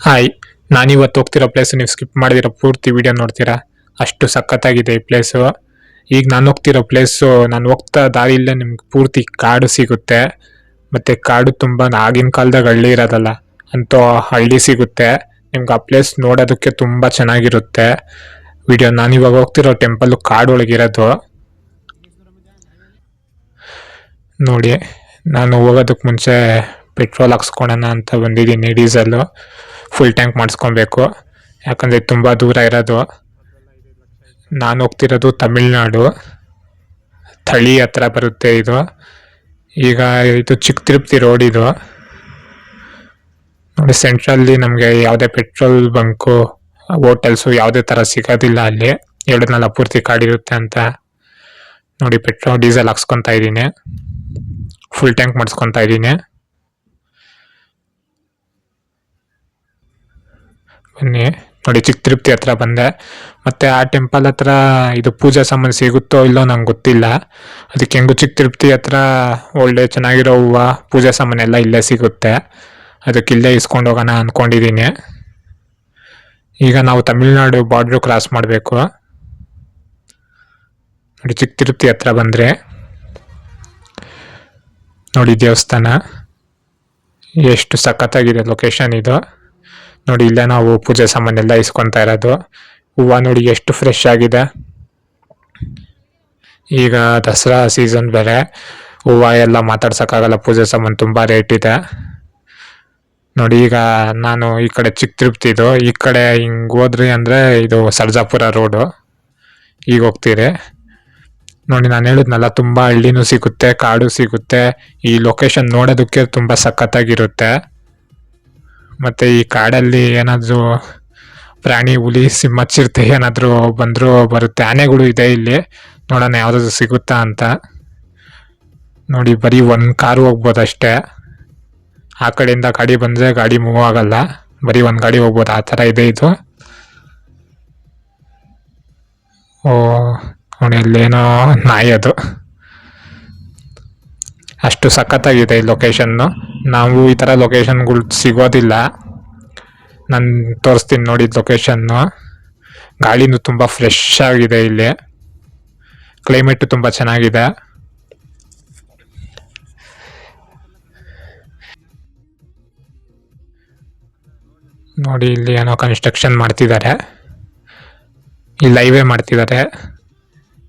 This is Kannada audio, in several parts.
ಹಾಯ್, ನಾನಿವತ್ತು ಹೋಗ್ತಿರೋ ಪ್ಲೇಸ್ ನೀವು ಸ್ಕಿಪ್ ಮಾಡಿದಿರೋ ಪೂರ್ತಿ ವಿಡಿಯೋ ನೋಡ್ತೀರಾ? ಅಷ್ಟು ಸಖತ್ತಾಗಿದೆ ಈ ಪ್ಲೇಸು ಈಗ ನಾನು ಹೋಗ್ತಿರೋ ಪ್ಲೇಸು ನಾನು ಹೋಗ್ತಾ ದಾರಿಯಲ್ಲೇ ನಿಮ್ಗೆ ಪೂರ್ತಿ ಕಾಡು ಸಿಗುತ್ತೆ. ಮತ್ತು ಕಾಡು ತುಂಬ ಆಗಿನ ಕಾಲದಾಗ ಹಳ್ಳಿ ಇರೋದಲ್ಲ, ಅಂತೂ ಹಳ್ಳಿ ಸಿಗುತ್ತೆ. ನಿಮ್ಗೆ ಆ ಪ್ಲೇಸ್ ನೋಡೋದಕ್ಕೆ ತುಂಬ ಚೆನ್ನಾಗಿರುತ್ತೆ. ವಿಡಿಯೋ ನಾನಿವಾಗ ಹೋಗ್ತಿರೋ ಟೆಂಪಲ್ಲು ಕಾಡು ಒಳಗಿರೋದು ನೋಡಿ, ನಾನು ಹೋಗೋದಕ್ಕೆ ಮುಂಚೆ ಪೆಟ್ರೋಲ್ ಹಾಕ್ಸ್ಕೊಳೋಣ ಅಂತ ಬಂದಿದ್ದೀನಿ ಡೀಸೆಲ್ಲು ಫುಲ್ ಟ್ಯಾಂಕ್ ಮಾಡಿಸ್ಕೊಬೇಕು. ಯಾಕಂದರೆ ತುಂಬ ದೂರ ಇರೋದು. ನಾನು ಹೋಗ್ತಿರೋದು ತಮಿಳ್ನಾಡು. ಥಳಿ ಹತ್ರ ಬರುತ್ತೆ ಇದು. ಈಗ ಇದು ಚಿಕ್ಕ ತಿರುಪತಿ ರೋಡ್ ಇದು. ನೋಡಿ ಸೆಂಟ್ರಲ್ಲಿ ನಮಗೆ ಯಾವುದೇ ಪೆಟ್ರೋಲ್ ಬಂಕು ಹೋಟೆಲ್ಸು ಯಾವುದೇ ಥರ ಸಿಗೋದಿಲ್ಲ ಅಲ್ಲಿ. ಹೇಳಿದ್ನಲ್ಲ ಪೂರ್ತಿ ಕಾಡಿರುತ್ತೆ ಅಂತ. ನೋಡಿ ಪೆಟ್ರೋಲ್ ಡೀಸೆಲ್ ಹಾಕ್ಸ್ಕೊತಾ ಇದ್ದೀನಿ. ಫುಲ್ ಟ್ಯಾಂಕ್ ಮಾಡಿಸ್ಕೊತಾ ಇದ್ದೀನಿ. ಬನ್ನಿ ನೋಡಿ ಚಿಕ್ಕ ತಿರುಪತಿ ಹತ್ರ ಬಂದೆ. ಮತ್ತೆ ಆ ಟೆಂಪಲ್ ಹತ್ರ ಇದು ಪೂಜಾ ಸಾಮಾನು ಸಿಗುತ್ತೋ ಇಲ್ಲೋ ನಂಗೆ ಗೊತ್ತಿಲ್ಲ. ಅದಕ್ಕೆ ಹೆಂಗು ಚಿಕ್ಕ ತಿರುಪತಿ ಹತ್ರ ಒಳ್ಳೆ ಚೆನ್ನಾಗಿರೋ ಹೂವು, ಪೂಜಾ ಸಾಮಾನೆಲ್ಲ ಇಲ್ಲೇ ಸಿಗುತ್ತೆ. ಅದಕ್ಕೆ ಇಲ್ಲೇ ಇಸ್ಕೊಂಡು ಹೋಗೋಣ ಅಂದ್ಕೊಂಡಿದ್ದೀನಿ ಈಗ ನಾವು ತಮಿಳ್ನಾಡು ಬಾರ್ಡ್ರು ಕ್ರಾಸ್ ಮಾಡಬೇಕು. ನೋಡಿ ಚಿಕ್ಕ ತಿರುಪತಿ ಹತ್ರ ಬಂದರೆ. ನೋಡಿ, ದೇವಸ್ಥಾನ. ಎಷ್ಟು ಸಖತ್ತಾಗಿದೆ ಲೊಕೇಶನ್ ಇದು. ನೋಡಿ, ಇಲ್ಲೇ ನಾವು ಪೂಜೆ ಸಾಮಾನೆಲ್ಲ ಇಸ್ಕೊತಾ ಇರೋದು. ಹೂವು ನೋಡಿ, ಎಷ್ಟು ಫ್ರೆಶ್ ಆಗಿದೆ. ಈಗ ದಸರಾ ಸೀಸನ್ ಬೇರೆ. ಹೂವು ಎಲ್ಲ ಮಾತಾಡ್ಸೋಕ್ಕಾಗಲ್ಲ, ಪೂಜೆ ಸಾಮಾನು ತುಂಬ ರೇಟ್ ಇದೆ. ನೋಡಿ, ಈಗ ನಾನು ಈ ಕಡೆ ಚಿಕ್ಕ ತಿರುಪ್ತಿದು ಈ ಕಡೆ ಹಿಂಗೆ ಹೋದ್ರಿ ಅಂದರೆ ಇದು ಸರ್ಜಾಪುರ ರೋಡು ಈಗ ಹೋಗ್ತೀರಿ. ನೋಡಿ, ನಾನು ಹೇಳಿದ್ನಲ್ಲ, ತುಂಬ ಹಳ್ಳಿನೂ ಸಿಗುತ್ತೆ, ಕಾಡು ಸಿಗುತ್ತೆ. ಈ ಲೊಕೇಶನ್ ನೋಡೋದಕ್ಕೆ ತುಂಬ ಸಖತ್ತಾಗಿರುತ್ತೆ. ಮತ್ತು ಈ ಕಾಡಲ್ಲಿ ಏನಾದರೂ ಪ್ರಾಣಿ, ಹುಲಿ, ಸಿಂಹ, ಚಿರತೆ ಏನಾದರೂ ಬಂದರೂ ಬರುತ್ತೆ ಆನೆಗಳು ಇದೆ ಇಲ್ಲಿ. ನೋಡೋಣ ಯಾವುದಾದ್ರು ಸಿಗುತ್ತಾ ಅಂತ. ನೋಡಿ, ಬರೀ ಒಂದು ಕಾರು ಹೋಗ್ಬೋದಷ್ಟೇ ಆ ಕಡೆಯಿಂದ ಗಾಡಿ ಬಂದರೆ ಗಾಡಿ ಮೂವ್ ಆಗಲ್ಲ. ಬರೀ ಒಂದು ಗಾಡಿ ಹೋಗ್ಬೋದು, ಆ ಥರ ಇದೆ ಇದು. ಓ, ನೋಡಿ, ಅಲ್ಲೇನೋ ನಾಯಿ ಅದು. ಅಷ್ಟು ಸಖತ್ತಾಗಿದೆ ಈ ಲೊಕೇಶನ್ನು ನಾವು ಈ ಥರ ಲೊಕೇಶನ್ಗಳು ಸಿಗೋದಿಲ್ಲ. ನಾನು ತೋರಿಸ್ತೀನಿ ನೋಡಿ ಲೊಕೇಶನ್ನು ಗಾಳಿನೂ ತುಂಬ ಫ್ರೆಶ್ ಆಗಿದೆ ಇಲ್ಲಿ. ಕ್ಲೈಮೇಟು ತುಂಬ ಚೆನ್ನಾಗಿದೆ. ನೋಡಿ ಇಲ್ಲಿ ಏನೋ ಕನ್ಸ್ಟ್ರಕ್ಷನ್ ಮಾಡ್ತಿದ್ದಾರೆ. ಇಲ್ಲಿ ಹೈವೇ ಮಾಡ್ತಿದ್ದಾರೆ.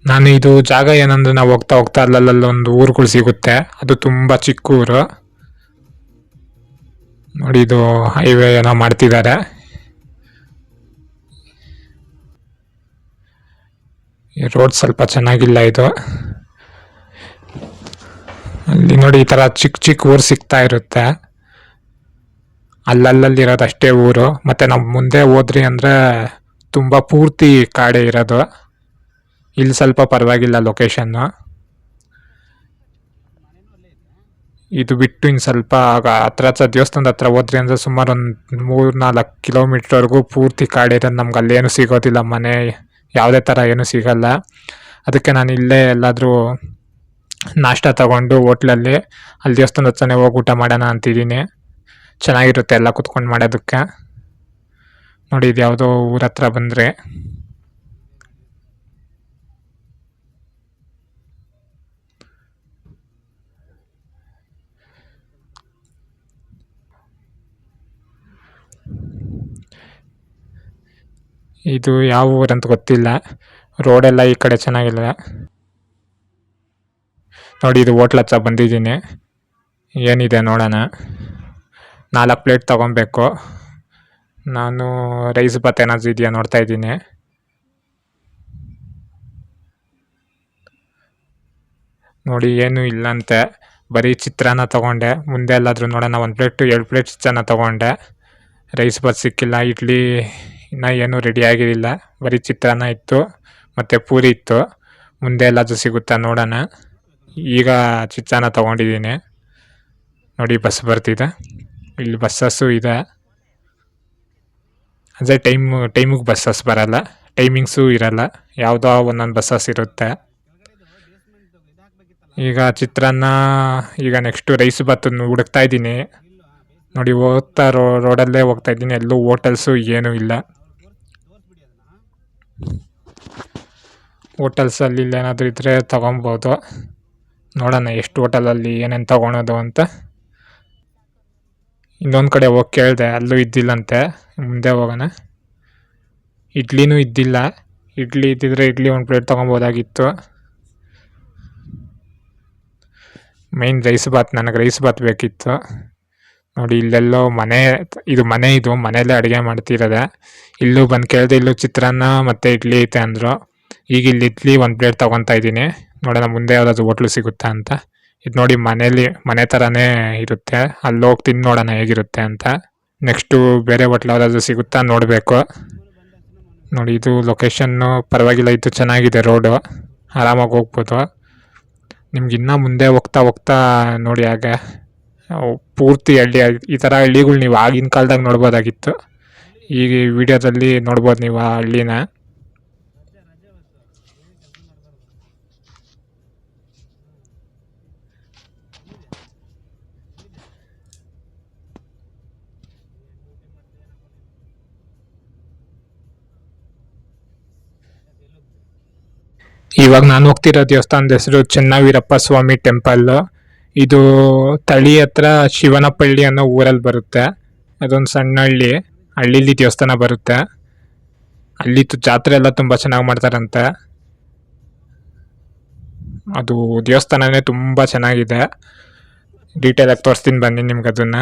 ನಾನು ಇದು ಜಾಗ ಏನಂದ್ರೆ ನಾವು ಹೋಗ್ತಾ ಹೋಗ್ತಾ ಅಲ್ಲಲ್ಲೊಂದು ಊರುಗಳು ಸಿಗುತ್ತೆ. ಅದು ತುಂಬ ಚಿಕ್ಕ ಊರು. ನೋಡಿ ಇದು ಹೈವೇ ಏನೋ ಮಾಡ್ತಿದ್ದಾರೆ. ರೋಡ್ ಸ್ವಲ್ಪ ಚೆನ್ನಾಗಿಲ್ಲ ಇದು. ಅಲ್ಲಿ ನೋಡಿ ಈ ಥರ ಚಿಕ್ಕ ಚಿಕ್ಕ ಊರು ಸಿಗ್ತಾ ಇರುತ್ತೆ. ಅಲ್ಲಲ್ಲಿರೋದು ಅಷ್ಟೇ ಊರು. ಮತ್ತು ನಾವು ಮುಂದೆ ಹೋದ್ರಿ ಅಂದರೆ ತುಂಬ ಪೂರ್ತಿ ಕಾಡೇ ಇರೋದು. ಇಲ್ಲಿ ಸ್ವಲ್ಪ ಪರವಾಗಿಲ್ಲ ಲೊಕೇಶನ್ನು ಇದು ಬಿಟ್ಟು ಇನ್ನು ಸ್ವಲ್ಪ ಆಗ ಹತ್ರ ಹತ್ರ ದೇವಸ್ಥಾನದ ಹತ್ರ ಹೋದ್ರಿ ಅಂದರೆ ಸುಮಾರು ಒಂದು ಮೂರು ನಾಲ್ಕು ಕಿಲೋಮೀಟ್ರ್ವರೆಗೂ ಪೂರ್ತಿ ಕಾಡಿರೋದು ನಮ್ಗೆ ಅಲ್ಲೇನು ಸಿಗೋದಿಲ್ಲ ಮನೆ, ಯಾವುದೇ ಥರ ಏನೂ ಸಿಗಲ್ಲ. ಅದಕ್ಕೆ ನಾನು ಇಲ್ಲೇ ಎಲ್ಲಾದರೂ ನಾಷ್ಟ ತಗೊಂಡು ಹೋಟ್ಲಲ್ಲಿ ಅಲ್ಲಿ ದೇವಸ್ಥಾನದ ಹತ್ರನೇ ಹೋಗಿ ಊಟ ಮಾಡೋಣ ಅಂತಿದ್ದೀನಿ. ಚೆನ್ನಾಗಿರುತ್ತೆ ಎಲ್ಲ ಕುತ್ಕೊಂಡು ಮಾಡೋದಕ್ಕೆ. ನೋಡಿ ಇದು ಯಾವುದೋ ಊರ ಹತ್ರ ಬಂದರೆ. ಇದು ಯಾವ ಊರಂತ ಗೊತ್ತಿಲ್ಲ. ರೋಡೆಲ್ಲ ಈ ಕಡೆ ಚೆನ್ನಾಗಿಲ್ಲ. ನೋಡಿ, ಇದು ಹೋಟ್ಲ್ ಹತ್ರ ಬಂದಿದ್ದೀನಿ. ಏನಿದೆ ನೋಡೋಣ. ನಾಲ್ಕು ಪ್ಲೇಟ್ ತೊಗೊಬೇಕು ನಾನು ರೈಸ್ ಭಾತ್ ಏನಾದರೂ ಇದೆಯಾ ನೋಡ್ತಾ ಇದ್ದೀನಿ. ನೋಡಿ, ಏನೂ ಇಲ್ಲಂತೆ. ಬರೀ ಚಿತ್ರಾನ್ನ ತೊಗೊಂಡೆ. ಮುಂದೆ ಎಲ್ಲಾದರೂ ನೋಡೋಣ. ಒಂದು ಪ್ಲೇಟು, ಎರಡು ಪ್ಲೇಟ್ ಚಿತ್ರಾನ್ನ ತೊಗೊಂಡೆ. ರೈಸ್ ಭಾತ್ ಸಿಕ್ಕಿಲ್ಲ. ಇಡ್ಲಿ ಇನ್ನೂ ಏನೂ ರೆಡಿ ಆಗಿರಲಿಲ್ಲ. ಬರೀ ಚಿತ್ರಾನ್ನ ಇತ್ತು, ಮತ್ತು ಪೂರಿ ಇತ್ತು. ಮುಂದೆ ಎಲ್ಲಾದರೂ ಸಿಗುತ್ತಾ ನೋಡೋಣ. ಈಗ ಚಿತ್ರಾನ್ನ ತೊಗೊಂಡಿದ್ದೀನಿ. ನೋಡಿ ಬಸ್ ಬರ್ತಿದೆ. ಇಲ್ಲಿ ಬಸ್ಸಸ್ಸು ಇದೆ. ಅಂದರೆ ಟೈಮು, ಟೈಮಿಗೆ ಬಸ್ಸಸ್ ಬರಲ್ಲ. ಟೈಮಿಂಗ್ಸು ಇರಲ್ಲ. ಯಾವುದೋ ಒಂದೊಂದು ಬಸ್ಸಸ್ ಇರುತ್ತೆ. ಈಗ ಚಿತ್ರಾನ್ನ, ಈಗ ನೆಕ್ಸ್ಟು ರೈಸ್ ಬತ್ತು ಹುಡುಕ್ತಾ ಇದ್ದೀನಿ. ನೋಡಿ ಹೋಗ್ತಾ ರೋ, ರೋಡಲ್ಲೇ ಹೋಗ್ತಾ ಇದ್ದೀನಿ. ಎಲ್ಲೂ ಹೋಟೆಲ್ಸು ಏನೂ ಇಲ್ಲ. ಹೋಟೆಲ್ಸಲ್ಲಿ ಇಲ್ಲೇನಾದರೂ ಇದ್ದರೆ ತೊಗೊಬೋದು. ನೋಡೋಣ ಎಷ್ಟು ಹೋಟೆಲಲ್ಲಿ ಏನೇನು ತೊಗೊಳೋದು ಅಂತ. ಇನ್ನೊಂದು ಕಡೆ ಹೋಗಿ ಕೇಳಿದೆ, ಅಲ್ಲೂ ಇದ್ದಿಲ್ಲಂತೆ. ಮುಂದೆ ಹೋಗೋಣ. ಇಡ್ಲಿನೂ ಇದ್ದಿಲ್ಲ. ಇಡ್ಲಿ ಇದ್ದಿದ್ರೆ ಇಡ್ಲಿ ಒಂದು ಪ್ಲೇಟ್ ತೊಗೊಬೋದಾಗಿತ್ತು. ಮೈನ್ ರೈಸ್ ಬಾತ್, ನನಗೆ ರೈಸ್ ಬಾತ್ ಬೇಕಿತ್ತು. ನೋಡಿ, ಇಲ್ಲೆಲ್ಲೋ ಮನೆ, ಇದು ಮನೆ ಇದು, ಮನೆಯಲ್ಲೇ ಅಡುಗೆ ಮಾಡ್ತಿರೋದೆ. ಇಲ್ಲೂ ಬಂದು ಕೇಳಿದೆ, ಇಲ್ಲೂ ಚಿತ್ರಾನ್ನ ಮತ್ತು ಇಡ್ಲಿ ಐತೆ ಅಂದರು. ಈಗ ಇಲ್ಲಿ ಇಡ್ಲಿ ಒಂದು ಪ್ಲೇಟ್ ತೊಗೊತಾ ಇದ್ದೀನಿ. ನೋಡೋಣ, ಮುಂದೆ ಯಾವುದಾದ್ರು ಹೋಟ್ಲು ಸಿಗುತ್ತಾ ಅಂತ. ಇದು ನೋಡಿ, ಮನೇಲಿ, ಮನೆ ಥರನೇ ಇರುತ್ತೆ. ಅಲ್ಲಿ ಹೋಗಿ ತಿಂದು ನೋಡೋಣ ಹೇಗಿರುತ್ತೆ ಅಂತ. ನೆಕ್ಸ್ಟು ಬೇರೆ ಹೋಟ್ಲ್ ಯಾವುದಾದ್ರು ಸಿಗುತ್ತಾ ನೋಡಬೇಕು. ನೋಡಿ, ಇದು ಲೊಕೇಶನ್ನು ಪರವಾಗಿಲ್ಲ, ಇದು ಚೆನ್ನಾಗಿದೆ ರೋಡು ಆರಾಮಾಗಿ ಹೋಗ್ಬೋದು. ನಿಮ್ಗೆ ಇನ್ನೂ ಮುಂದೆ ಹೋಗ್ತಾ ಹೋಗ್ತಾ ನೋಡಿ ಹಾಗೆ ಪೂರ್ತಿ ಹಳ್ಳಿ, ಈ ಥರ ಹಳ್ಳಿಗಳು ನೀವು ಆಗಿನ ಕಾಲದಾಗ ನೋಡ್ಬೋದಾಗಿತ್ತು. ಈಗ ಈ ವಿಡಿಯೋದಲ್ಲಿ ನೋಡ್ಬೋದು ನೀವು ಆ ಹಳ್ಳಿನ. ಇವಾಗ ನಾನು ಹೋಗ್ತಿರೋ ದೇವಸ್ಥಾನದ ಹೆಸರು ಚೆನ್ನವೀರಪ್ಪ ಸ್ವಾಮಿ ಟೆಂಪಲ್. ಇದು ತಳಿ ಹತ್ರ ಶಿವನಪಳ್ಳಿ ಅನ್ನೋ ಊರಲ್ಲಿ ಬರುತ್ತೆ. ಅದೊಂದು ಸಣ್ಣ ಹಳ್ಳಿ. ಹಳ್ಳಿಲಿ ದೇವಸ್ಥಾನ ಬರುತ್ತೆ. ಅಲ್ಲಿ ಜಾತ್ರೆ ಎಲ್ಲ ತುಂಬ ಚೆನ್ನಾಗಿ ಮಾಡ್ತಾರಂತೆ. ಅದು ದೇವಸ್ಥಾನನೇ ತುಂಬ ಚೆನ್ನಾಗಿದೆ. ಡೀಟೇಲ್ ಆಗಿ ತೋರಿಸ್ತೀನಿ ಬನ್ನಿ ನಿಮ್ಗೆ ಅದನ್ನ.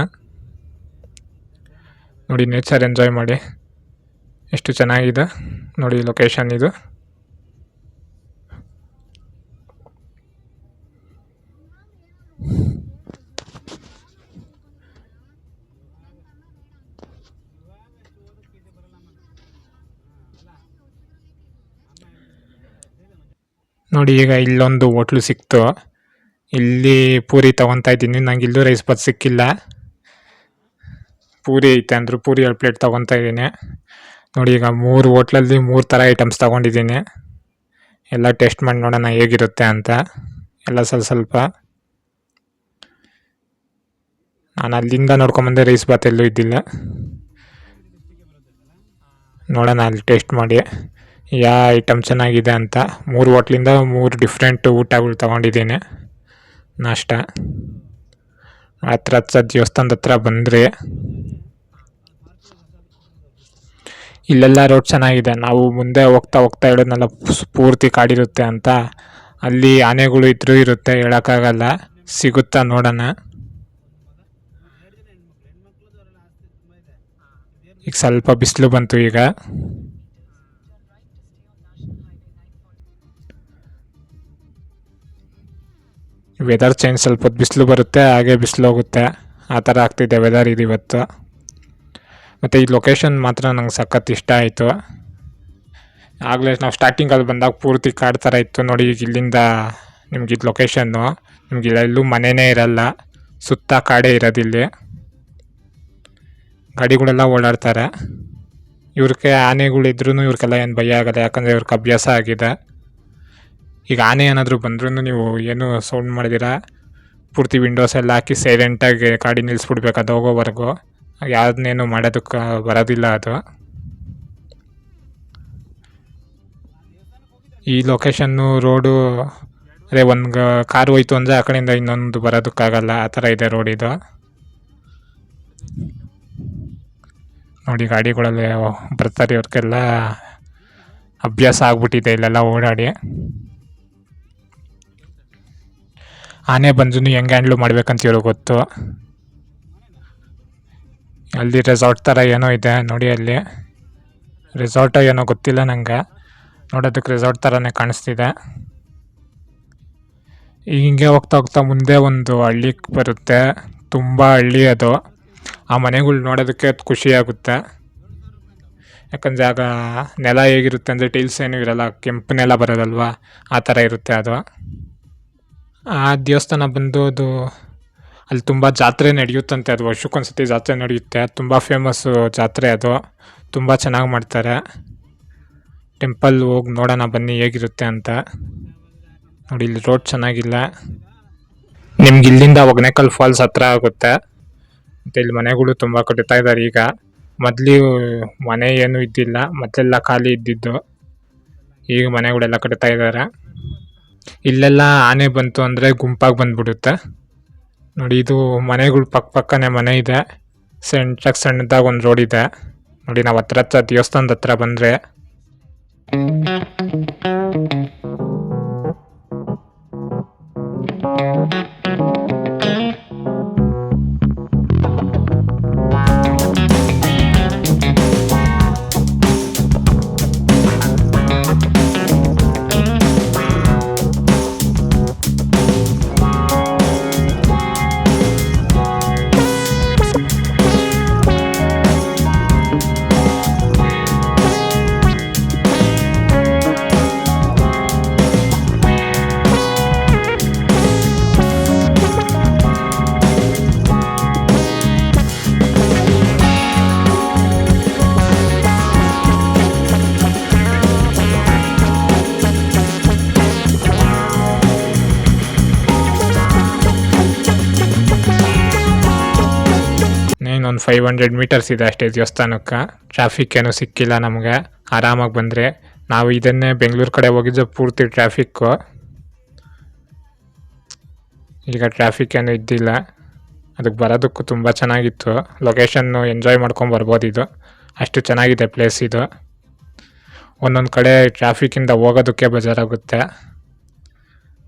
ನೋಡಿ ನೇಚರ್ ಎಂಜಾಯ್ ಮಾಡಿ. ಎಷ್ಟು ಚೆನ್ನಾಗಿದೆ. ನೋಡಿ ಲೊಕೇಶನ್ ಇದು. ನೋಡಿ, ಈಗ ಇಲ್ಲೊಂದು ಹೋಟ್ಲು ಸಿಕ್ತು. ಇಲ್ಲಿ ಪೂರಿ ತಗೊತಾ ಇದ್ದೀನಿ. ನಂಗೆ ಇಲ್ಲೂ ರೈಸ್ ಬಾತ್ ಸಿಕ್ಕಿಲ್ಲ. ಪೂರಿ ಐತೆ ಅಂದರು ಪೂರಿ ಎರಡು ಪ್ಲೇಟ್ ತಗೊತಾ ಇದ್ದೀನಿ. ನೋಡಿ, ಈಗ ಮೂರು ಹೋಟ್ಲಲ್ಲಿ ಮೂರು ಥರ ಐಟಮ್ಸ್ ತಗೊಂಡಿದ್ದೀನಿ. ಎಲ್ಲ ಟೇಸ್ಟ್ ಮಾಡಿ ನೋಡೋಣ ಹೇಗಿರುತ್ತೆ ಅಂತ. ಎಲ್ಲ ಸ್ವಲ್ಪ ಸ್ವಲ್ಪ ನಾನು ಅಲ್ಲಿಂದ ನೋಡ್ಕೊಂಬಂದೆ ರೈಸ್ ಬಾತ್ ಎಲ್ಲೂ ಇದ್ದಿಲ್ಲ. ನೋಡೋಣ, ಅಲ್ಲಿ ಟೇಸ್ಟ್ ಮಾಡಿ. ಯಾವ ಐಟಮ್ ಚೆನ್ನಾಗಿದೆ ಅಂತ. ಮೂರು ಹೋಟ್ಲಿಂದ ಮೂರು ಡಿಫ್ರೆಂಟ್ ಊಟಗಳು ತೊಗೊಂಡಿದ್ದೀನಿ. ನಾಷ್ಟ. ಹತ್ರ ಹತ್ರ ದೇವಸ್ಥಾನದ ಹತ್ರ ಬಂದರೆ. ಇಲ್ಲೆಲ್ಲ ರೋಡ್ ಚೆನ್ನಾಗಿದೆ. ನಾವು ಮುಂದೆ ಹೋಗ್ತಾ ಹೋಗ್ತಾ ಹೇಳಿದ್ನಲ್ಲ ಪೂರ್ತಿ ಕಾಡಿರುತ್ತೆ ಅಂತ. ಅಲ್ಲಿ ಆನೆಗಳು ಇದ್ರೂ ಇರುತ್ತೆ, ಹೇಳೋಕ್ಕಾಗಲ್ಲ. ಸಿಗುತ್ತಾ ನೋಡೋಣ. ಈಗ ಸ್ವಲ್ಪ ಬಿಸಿಲು ಬಂತು ಈಗ. ವೆದರ್ ಚೇಂಜ್ ಸ್ವಲ್ಪ ಬಿಸಿಲು ಬರುತ್ತೆ, ಹಾಗೆ ಬಿಸಿಲು ಹೋಗುತ್ತೆ. ಆ ಥರ ಆಗ್ತಿದೆ ವೆದರ್ ಇದು ಇವತ್ತು. ಮತ್ತು ಈ ಲೊಕೇಶನ್ ಮಾತ್ರ ನಂಗೆ ಸಖತ್ ಇಷ್ಟ ಆಯಿತು. ಆಗಲೇ ನಾವು ಸ್ಟಾರ್ಟಿಂಗಲ್ಲಿ ಬಂದಾಗ ಪೂರ್ತಿ ಕಾಡು ಥರ ಇತ್ತು ನೋಡಿ ಈಗ ಇಲ್ಲಿಂದ ನಿಮ್ಗೆ ಇದು ಲೊಕೇಶನ್ನು ನಿಮ್ಗೆ ಎಲ್ಲೂ ಮನೆಯೇ ಇರಲ್ಲ, ಸುತ್ತ ಕಾಡೇ ಇರೋದಿಲ್ಲಿ ಗಾಡಿಗಳೆಲ್ಲ ಓಡಾಡ್ತಾರೆ. ಇವ್ರಿಗೆ ಆನೆಗಳಿದ್ರೂ ಇವ್ರಿಗೆಲ್ಲ ಏನು ಭಯ ಆಗಲ್ಲ, ಯಾಕಂದರೆ ಇವ್ರಿಗೆ ಅಭ್ಯಾಸ ಆಗಿದೆ. ಈಗ ಆನೆ ಏನಾದರೂ ಬಂದ್ರೂ ನೀವು ಏನು ಸೌಂಡ್ ಮಾಡಿದಿರ ಪೂರ್ತಿ ವಿಂಡೋಸ್ ಎಲ್ಲ ಹಾಕಿ ಸೈಲೆಂಟಾಗಿ ಗಾಡಿ ನಿಲ್ಲಿಸ್ಬಿಡ್ಬೇಕು ಅದು ಹೋಗೋವರೆಗೂ. ಯಾರನ್ನೇನು ಮಾಡೋದಕ್ಕೆ ಬರೋದಿಲ್ಲ ಅದು. ಈ ಲೊಕೇಶನ್ನು ರೋಡು ಅದೇ ಒಂದು ಕಾರು ಹೋಯ್ತು ಅಂದರೆ ಆ ಕಡೆಯಿಂದ ಇನ್ನೊಂದು ಬರೋದಕ್ಕಾಗಲ್ಲ, ಆ ಥರ ಇದೆ ರೋಡ್ ನೋಡಿ ಗಾಡಿಗಳಲ್ಲಿ ಬರ್ತಾರೆ ಇವ್ರಿಗೆಲ್ಲ ಅಭ್ಯಾಸ ಆಗ್ಬಿಟ್ಟಿದೆ ಇಲ್ಲೆಲ್ಲ ಓಡಾಡಿ. ಆನೆ ಬಂದ್ರೂ ಹೆಂಗೆ ಹ್ಯಾಂಡ್ಲು ಮಾಡ್ಬೇಕಂತ ಇವ್ರಿಗೆ ಗೊತ್ತು. ಅಲ್ಲಿ ರೆಸಾರ್ಟ್ ಥರ ಏನೋ ಇದೆ ನೋಡಿ ಅಲ್ಲಿ. ರೆಸಾರ್ಟ್ ಏನೋ ಗೊತ್ತಿಲ್ಲ ನನಗೆ ನೋಡೋದಕ್ಕೆ ರೆಸಾರ್ಟ್ ಥರನೇ ಕಾಣಿಸ್ತಿದೆ. ಹಿಂಗೆ ಹೋಗ್ತಾ ಹೋಗ್ತಾ ಮುಂದೆ ಒಂದು ಹಳ್ಳಿ ಬರುತ್ತೆ. ತುಂಬ ಹಳ್ಳಿ ಅದು. ಆ ಮನೆಗಳು ನೋಡೋದಕ್ಕೆ ಅದು ಖುಷಿ ಆಗುತ್ತೆ. ಯಾಕಂದರೆ ಆಗ ನೆಲ ಹೇಗಿರುತ್ತೆ ಅಂದರೆ ಟೈಲ್ಸ್ ಏನೂ ಇರಲ್ಲ, ಕೆಂಪು ನೆಲ ಬರೋದಲ್ವ? ಆ ಥರ ಇರುತ್ತೆ ಅದು. ಆ ದೇವಸ್ಥಾನ ಬಂದು ಅದು ಅಲ್ಲಿ ತುಂಬ ಜಾತ್ರೆ ನಡೆಯುತ್ತಂತೆ. ಅದು ವರ್ಷಕ್ಕೊಂದ್ಸತಿ ಜಾತ್ರೆ ನಡೆಯುತ್ತೆ. ತುಂಬ ಫೇಮಸ್ಸು ಜಾತ್ರೆ ಅದು. ತುಂಬ ಚೆನ್ನಾಗಿ ಮಾಡ್ತಾರೆ. ಟೆಂಪಲ್ ಹೋಗಿ ನೋಡೋಣ ಬನ್ನಿ ಹೇಗಿರುತ್ತೆ ಅಂತ. ನೋಡಿ, ಇಲ್ಲಿ ರೋಡ್ ಚೆನ್ನಾಗಿಲ್ಲ. ನಿಮ್ಗೆ ಇಲ್ಲಿಂದ ಒಗ್ನೇಕಲ್ ಫಾಲ್ಸ್ ಹತ್ರ ಆಗುತ್ತೆ. ಮತ್ತೆ ಇಲ್ಲಿ ಮನೆಗಳು ತುಂಬಾ ಕಟ್ಟುತ್ತಾ ಇದ್ದಾರೆ ಈಗ. ಮೊದ್ಲು ಮನೆ ಏನು ಇದ್ದಿಲ್ಲ, ಮತ್ತೆಲ್ಲ ಖಾಲಿ ಇದ್ದಿದ್ದು. ಈಗ ಮನೆಗಳೆಲ್ಲ ಕಟ್ತಾ ಇದ್ದಾರೆ ಇಲ್ಲೆಲ್ಲ ಆನೆ ಬಂತು ಅಂದ್ರೆ ಗುಂಪಾಗಿ ಬಂದ್ಬಿಡುತ್ತೆ. ನೋಡಿ, ಇದು ಮನೆಗಳು ಪಕ್ಕ ಪಕ್ಕನೆ ಮನೆ ಇದೆ. ಸೆಂಟ್ರಾಗ ಸಣ್ಣದಾಗ ಒಂದು ರೋಡ್ ಇದೆ. ನೋಡಿ, ನಾವು ಹತ್ರ ಹತ್ರ ದೇವಸ್ಥಾನದ ಹತ್ರ ಬಂದ್ರೆ. ಇನ್ನೊಂದು ಫೈವ್ ಹಂಡ್ರೆಡ್ ಮೀಟರ್ಸ್ ಇದೆ ಅಷ್ಟೇ ದೇವಸ್ಥಾನಕ್ಕೆ. ಟ್ರಾಫಿಕ್ ಏನೂ ಸಿಕ್ಕಿಲ್ಲ ನಮಗೆ. ಆರಾಮಾಗಿ ಬಂದರೆ ನಾವು ಇದನ್ನೇ ಬೆಂಗಳೂರು ಕಡೆ ಹೋಗಿದ್ದು ಪೂರ್ತಿ ಟ್ರಾಫಿಕ್ಕು ಈಗ ಟ್ರಾಫಿಕ್ ಏನೂ ಇದ್ದಿಲ್ಲ. ಅದಕ್ಕೆ ಬರೋದಕ್ಕೂ ತುಂಬ ಚೆನ್ನಾಗಿತ್ತು. ಲೊಕೇಶನ್ನು ಎಂಜಾಯ್ ಮಾಡ್ಕೊಂಡು ಬರ್ಬೋದು ಇದು. ಅಷ್ಟು ಚೆನ್ನಾಗಿದೆ ಪ್ಲೇಸ್ ಇದು. ಒಂದೊಂದು ಕಡೆ ಟ್ರಾಫಿಕ್ಕಿಂದ ಹೋಗೋದಕ್ಕೆ ಬೇಜಾರಾಗುತ್ತೆ.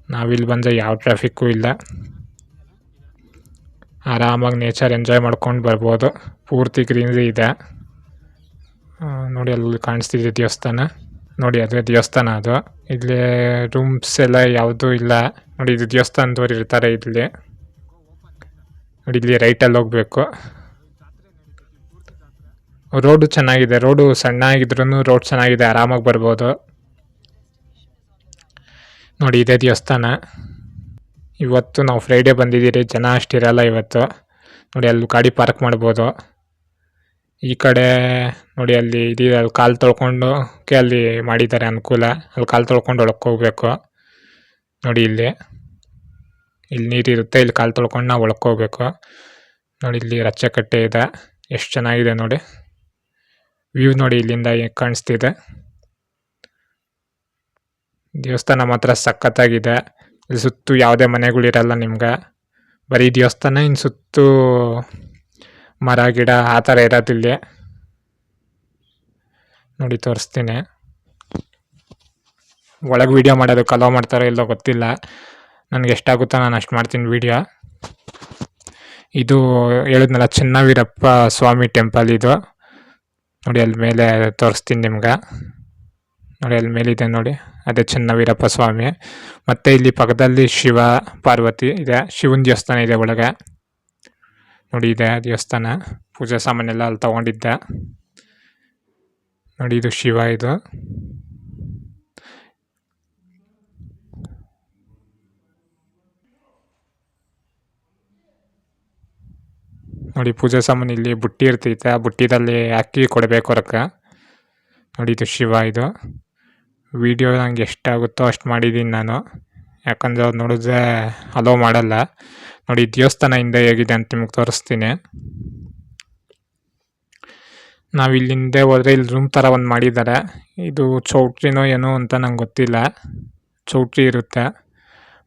ನಾವಿಲ್ಲಿ ಬಂದರೆ ಯಾವ ಟ್ರಾಫಿಕ್ಕೂ ಇಲ್ಲ. ಆರಾಮಾಗಿ ನೇಚರ್ ಎಂಜಾಯ್ ಮಾಡ್ಕೊಂಡು ಬರ್ಬೋದು. ಪೂರ್ತಿ ಗ್ರೀನರಿ ಇದೆ. ನೋಡಿ ಅಲ್ಲಿ ಕಾಣಿಸ್ತಿದೆ ದೇವಸ್ಥಾನ. ನೋಡಿ ಅದೇ ದೇವಸ್ಥಾನ ಅದು. ಇಲ್ಲಿ ರೂಮ್ಸ್ ಎಲ್ಲ ಯಾವುದೂ ಇಲ್ಲ. ನೋಡಿ ಇದು ದೇವಸ್ಥಾನದವ್ರು ಇರ್ತಾರೆ ಇಲ್ಲಿ. ನೋಡಿ ಇಲ್ಲಿ ರೈಟಲ್ಲಿ ಹೋಗಬೇಕು. ರೋಡು ಚೆನ್ನಾಗಿದೆ. ರೋಡು ಸಣ್ಣ ಆಗಿದ್ರು ರೋಡ್ ಚೆನ್ನಾಗಿದೆ. ಆರಾಮಾಗಿ ಬರ್ಬೋದು. ನೋಡಿ ಇದೇ ದೇವಸ್ಥಾನ. ಇವತ್ತು ನಾವು ಫ್ರೈಡೇ ಬಂದಿದ್ದೀರಿ, ಜನ ಅಷ್ಟಿರಲ್ಲ ಇವತ್ತು. ನೋಡಿ, ಅಲ್ಲಿ ಗಾಡಿ ಪಾರ್ಕ್ ಮಾಡ್ಬೋದು. ಈ ಕಡೆ ನೋಡಿ, ಅಲ್ಲಿ ಇದಿದೆ ಅಲ್ಲಿ ಕಾಲು ತೊಳ್ಕೊಂಡು ಅಲ್ಲಿ ಮಾಡಿದ್ದಾರೆ ಅನುಕೂಲ. ಅಲ್ಲಿ ಕಾಲು ತೊಳ್ಕೊಂಡು ಒಳಕ್ಕೆ ಹೋಗ್ಬೇಕು. ನೋಡಿ, ಇಲ್ಲಿ. ಇಲ್ಲಿ ನೀರಿರುತ್ತೆ ಇಲ್ಲಿ ಕಾಲು ತೊಳ್ಕೊಂಡು ನಾವು ಒಳಕ್ಕೆ ಹೋಗ್ಬೇಕು. ನೋಡಿ, ಇಲ್ಲಿ ರಚ್ಚೆ ಕಟ್ಟೆ ಇದೆ. ಎಷ್ಟು ಚೆನ್ನಾಗಿದೆ ನೋಡಿ. ವ್ಯೂ ನೋಡಿ, ಇಲ್ಲಿಂದ ಕಾಣಿಸ್ತಿದೆ. ದೇವಸ್ಥಾನ ಮಾತ್ರ ಸಖತ್ತಾಗಿದೆ. ಇಲ್ಲಿ ಸುತ್ತು ಯಾವುದೇ ಮನೆಗಳಿರಲ್ಲ ನಿಮ್ಗೆ. ಬರೀ ದೇವಸ್ಥಾನ ಇನ್ನು ಸುತ್ತು ಮರ, ಗಿಡ, ಆ ಥರ ಇರೋದಿಲ್ಲಿ ನೋಡಿ, ತೋರಿಸ್ತೀನಿ. ಒಳಗೆ ವಿಡಿಯೋ ಮಾಡೋದು ಕಲೋ ಮಾಡ್ತಾರೋ ಇಲ್ಲೋ ಗೊತ್ತಿಲ್ಲ. ನನಗೆ ಎಷ್ಟಾಗುತ್ತೋ ನಾನು ಅಷ್ಟು ಮಾಡ್ತೀನಿ ವಿಡಿಯೋ ಇದು ಹೇಳಿದ್ನಲ್ಲ ಚೆನ್ನವೀರಪ್ಪ ಸ್ವಾಮಿ ಟೆಂಪಲ್ ಇದು. ನೋಡಿ ಅಲ್ಲಿ ಮೇಲೆ ತೋರಿಸ್ತೀನಿ ನಿಮ್ಗೆ. ನೋಡಿ, ಅಲ್ಲಿ ಮೇಲಿದೆ ನೋಡಿ. ಅದೇ ಚೆನ್ನವೀರಪ್ಪ ಸ್ವಾಮಿ. ಮತ್ತು ಇಲ್ಲಿ ಪಕ್ಕದಲ್ಲಿ ಶಿವ ಪಾರ್ವತಿ ಇದೆ. ಶಿವನ ದೇವಸ್ಥಾನ ಇದೆ ಒಳಗೆ. ನೋಡಿ, ಇದೆ ದೇವಸ್ಥಾನ. ಪೂಜಾ ಸಾಮಾನೆಲ್ಲ ಅಲ್ಲಿ ತಗೊಂಡಿದ್ದೆ. ನೋಡಿ, ಇದು ಶಿವ ಇದು. ನೋಡಿ, ಪೂಜಾ ಸಾಮಾನು ಇಲ್ಲಿ ಬುಟ್ಟಿ ಇರ್ತೈತೆ. ಆ ಬುಟ್ಟಿದಲ್ಲಿ ಅಕ್ಕಿ ಕೊಡಬೇಕು ಹೊರಕ್ಕೆ ನೋಡಿ, ಇದು ಶಿವ ಇದು. ವಿಡಿಯೋ ನಂಗೆ ಎಷ್ಟಾಗುತ್ತೋ ಅಷ್ಟು ಮಾಡಿದ್ದೀನಿ ನಾನು. ಯಾಕಂದರೆ ಅವ್ರು ನೋಡಿದ್ರೆ ಅಲೋ ಮಾಡಲ್ಲ. ನೋಡಿ, ದೇವಸ್ಥಾನ ಹಿಂದೆ ಹೇಗಿದೆ ಅಂತ ನಿಮಗೆ ತೋರಿಸ್ತೀನಿ. ನಾವು ಇಲ್ಲಿ ಹಿಂದೆ ಹೋದ್ರೆ ಇಲ್ಲಿ ರೂಮ್ ಥರ ಒಂದು ಮಾಡಿದ್ದಾರೆ ಇದು ಚೌಟ್ರಿನೋ ಏನೋ ಅಂತ ನಂಗೆ ಗೊತ್ತಿಲ್ಲ. ಚೌಟ್ರಿ ಇರುತ್ತೆ.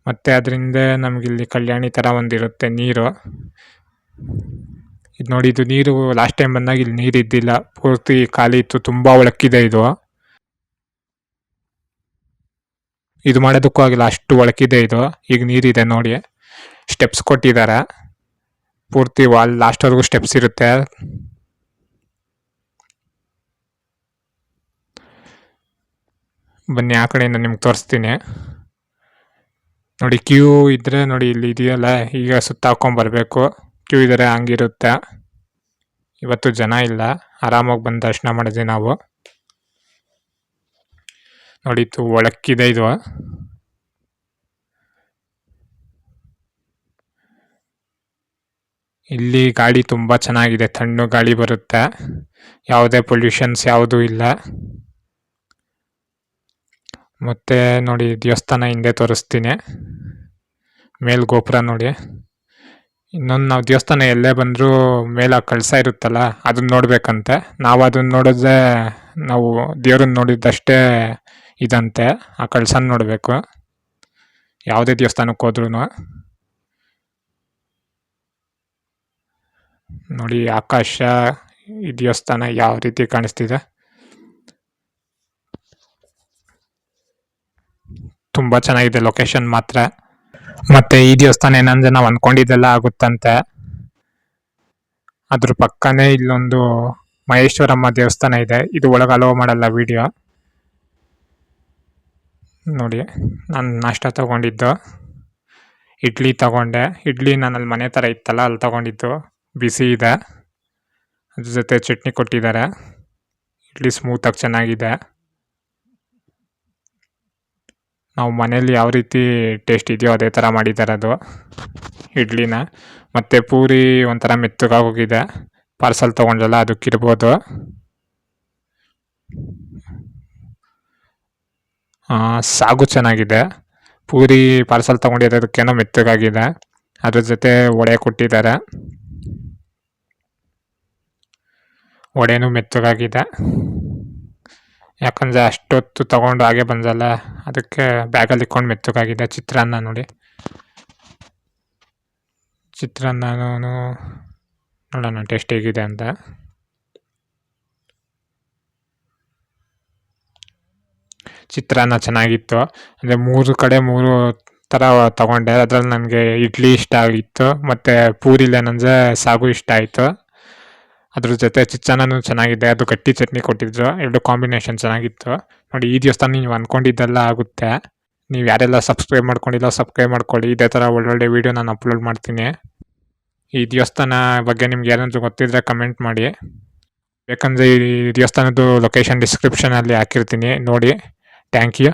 ಮತ್ತು ಅದರಿಂದ ನಮಗಿಲ್ಲಿ ಕಲ್ಯಾಣಿ ಥರ ಒಂದಿರುತ್ತೆ ನೀರು. ಇದು ನೋಡಿ, ಇದು ನೀರು ಲಾಸ್ಟ್ ಟೈಮ್ ಬಂದಾಗ ಇಲ್ಲಿ ನೀರು ಇದ್ದಿಲ್ಲ. ಪೂರ್ತಿ ಖಾಲಿ ಇತ್ತು, ತುಂಬ ಒಳಕ್ಕಿದೆ ಇದು. ಇದು ಮಾಡೋದಕ್ಕೂ ಆಗಿಲ್ಲ ಅಷ್ಟು ಒಳಕಿದೆ ಇದು. ಈಗ ನೀರಿದೆ ನೋಡಿ. ಸ್ಟೆಪ್ಸ್ ಕೊಟ್ಟಿದ್ದಾರೆ. ಪೂರ್ತಿ ವಾಲ್ ಲಾಸ್ಟ್ವರೆಗೂ ಸ್ಟೆಪ್ಸ್ ಇರುತ್ತೆ. ಬನ್ನಿ ಆ ಕಡೆಯಿಂದ ನಿಮ್ಗೆ ತೋರಿಸ್ತೀನಿ. ನೋಡಿ ಕ್ಯೂ ಇದ್ದರೆ ನೋಡಿ ಇಲ್ಲಿ ಇದೆಯಲ್ಲ, ಈಗ ಸುತ್ತ ಹಾಕ್ಕೊಂಬರ್ಬೇಕು ಕ್ಯೂ ಇದ್ದರೆ ಹಂಗಿರುತ್ತೆ. ಇವತ್ತು ಜನ ಇಲ್ಲ. ಆರಾಮಾಗಿ ಬಂದು ದರ್ಶನ ಮಾಡಿದ್ವಿ ನಾವು. ನೋಡಿ ಇದು ಒಳಕ್ಕಿದೆ ಇದು ಇಲ್ಲಿ ಗಾಳಿ ತುಂಬ ಚೆನ್ನಾಗಿದೆ, ತಣ್ಣು ಗಾಳಿ ಬರುತ್ತೆ. ಯಾವುದೇ ಪೊಲ್ಯೂಷನ್ಸ್ ಯಾವುದೂ ಇಲ್ಲ. ಮತ್ತೆ ನೋಡಿ, ದೇವಸ್ಥಾನ ಹಿಂದೆ ತೋರಿಸ್ತೀನಿ. ಮೇಲ್ ಗೋಪುರ ನೋಡಿ. ಇನ್ನೊಂದು ನಾವು ದೇವಸ್ಥಾನ ಎಲ್ಲೇ ಬಂದರೂ ಮೇಲೆ ಕಳಸ ಇರುತ್ತಲ್ಲ, ಅದನ್ನ ನೋಡಬೇಕಂತೆ. ನಾವು ಅದನ್ನ ನೋಡಿದ್ರೆ ನಾವು ದೇವ್ರನ್ನ ನೋಡಿದ್ದಷ್ಟೇ ಇದಂತೆ ಆ ಕಳಸನ ನೋಡಬೇಕು. ಯಾವುದೇ ದೇವಸ್ಥಾನಕ್ಕೆ ಹೋದ್ರೂ ನೋಡಿ, ಆಕಾಶ, ಈ ದೇವಸ್ಥಾನ ಯಾವ ರೀತಿ ಕಾಣಿಸ್ತಿದೆ. ತುಂಬ ಚೆನ್ನಾಗಿದೆ ಲೊಕೇಶನ್ ಮಾತ್ರ. ಮತ್ತೆ ಈ ದೇವಸ್ಥಾನ ಏನಂದ್ರೆ ನಾವು ಅನ್ಕೊಂಡಿದ್ದೆಲ್ಲ ಆಗುತ್ತಂತೆ. ಅದ್ರ ಪಕ್ಕನೇ ಇಲ್ಲೊಂದು ಮಹೇಶ್ವರಮ್ಮ ದೇವಸ್ಥಾನ ಇದೆ. ಇದು ಒಳಗೆ ಅಲೋ ಮಾಡಲ್ಲ ವಿಡಿಯೋ ನೋಡಿ, ನಾನು ನಾಷ್ಟ ತೊಗೊಂಡಿದ್ದು. ಇಡ್ಲಿ ತಗೊಂಡೆ. ಇಡ್ಲಿ ನಾನು ಅಲ್ಲಿ ಮನೆ ಥರ ಇತ್ತಲ್ಲ, ಅಲ್ಲಿ ತೊಗೊಂಡಿದ್ದು. ಬಿಸಿ ಇದೆ. ಅದ್ರ ಜೊತೆ ಚಟ್ನಿ ಕೊಟ್ಟಿದ್ದಾರೆ. ಇಡ್ಲಿ ಸ್ಮೂತಾಗಿ ಚೆನ್ನಾಗಿದೆ. ನಾವು ಮನೇಲಿ ಯಾವ ರೀತಿ ಟೇಸ್ಟ್ ಇದೆಯೋ ಅದೇ ಥರ ಮಾಡಿದ್ದಾರೆ ಅದು. ಇಡ್ಲಿನ. ಮತ್ತು ಪೂರಿ ಒಂಥರ ಮೆತ್ತಗಾಗೋಗಿದೆ ಪಾರ್ಸಲ್ ತೊಗೊಂಡಲ್ಲ ಅದಕ್ಕಿರ್ಬೋದು. ಸಾಗು ಚೆನ್ನಾಗಿದೆ. ಪೂರಿ ಪಾರ್ಸಲ್ ತೊಗೊಂಡಿರೋದಕ್ಕೇನೋ ಮೆತ್ತಗಾಗಿದೆ. ಅದ್ರ ಜೊತೆ ವಡೆ ಕೊಟ್ಟಿದ್ದಾರೆ. ವಡೆನೂ ಮೆತ್ತಗಾಗಿದೆ. ಯಾಕಂದರೆ ಅಷ್ಟೊತ್ತು ತಗೊಂಡು ಹಾಗೆ ಬಂದಲ್ಲ, ಅದಕ್ಕೆ ಬ್ಯಾಗಲ್ಲಿ ಇಟ್ಕೊಂಡು ಮೆತ್ತಗಾಗಿದೆ. ಚಿತ್ರಾನ್ನ ನೋಡಿ. ಚಿತ್ರಾನ್ನನೂ ನೋಡೋಣ ಟೇಸ್ಟ್ ಹೇಗಿದೆ ಅಂತ. ಚಿತ್ರಾನ್ನ ಚೆನ್ನಾಗಿತ್ತು. ಅಂದರೆ ಮೂರು ಕಡೆ ಮೂರು ಥರ ತಗೊಂಡೆ. ಅದ್ರಲ್ಲಿ ನನಗೆ ಇಡ್ಲಿ ಇಷ್ಟ ಆಗಿತ್ತು. ಮತ್ತು ಪೂರಿಲಿ ಏನಂದರೆ ಸಾಗು ಇಷ್ಟ ಆಯಿತು. ಅದ್ರ ಜೊತೆ ಚಿತ್ರಾನ್ನನೂ ಚೆನ್ನಾಗಿದೆ. ಅದು ಗಟ್ಟಿ ಚಟ್ನಿ ಕೊಟ್ಟಿದ್ರು. ಎರಡು ಕಾಂಬಿನೇಷನ್ ಚೆನ್ನಾಗಿತ್ತು. ನೋಡಿ, ಈ ದಿವಸ ನೀವು ಅಂದ್ಕೊಂಡಿದ್ದೆಲ್ಲ ಆಗುತ್ತೆ. ನೀವು ಯಾರೆಲ್ಲ ಸಬ್ಸ್ಕ್ರೈಬ್ ಮಾಡ್ಕೊಂಡಿಲ್ಲ ಸಬ್ಸ್ಕ್ರೈಬ್ ಮಾಡ್ಕೊಳ್ಳಿ. ಇದೇ ಥರ ಒಳ್ಳೊಳ್ಳೆ ವೀಡಿಯೋ ನಾನು ಅಪ್ಲೋಡ್ ಮಾಡ್ತೀನಿ. ಈ ದೇವಸ್ಥಾನ ಬಗ್ಗೆ ನಿಮ್ಗೆ ಏನಾದರೂ ಗೊತ್ತಿದ್ರೆ ಕಮೆಂಟ್ ಮಾಡಿ. ಯಾಕಂದರೆ ಈ ದೇವಸ್ಥಾನದ್ದು ಲೊಕೇಶನ್ ಡಿಸ್ಕ್ರಿಪ್ಷನಲ್ಲಿ ಹಾಕಿರ್ತೀನಿ. ನೋಡಿ. Thank you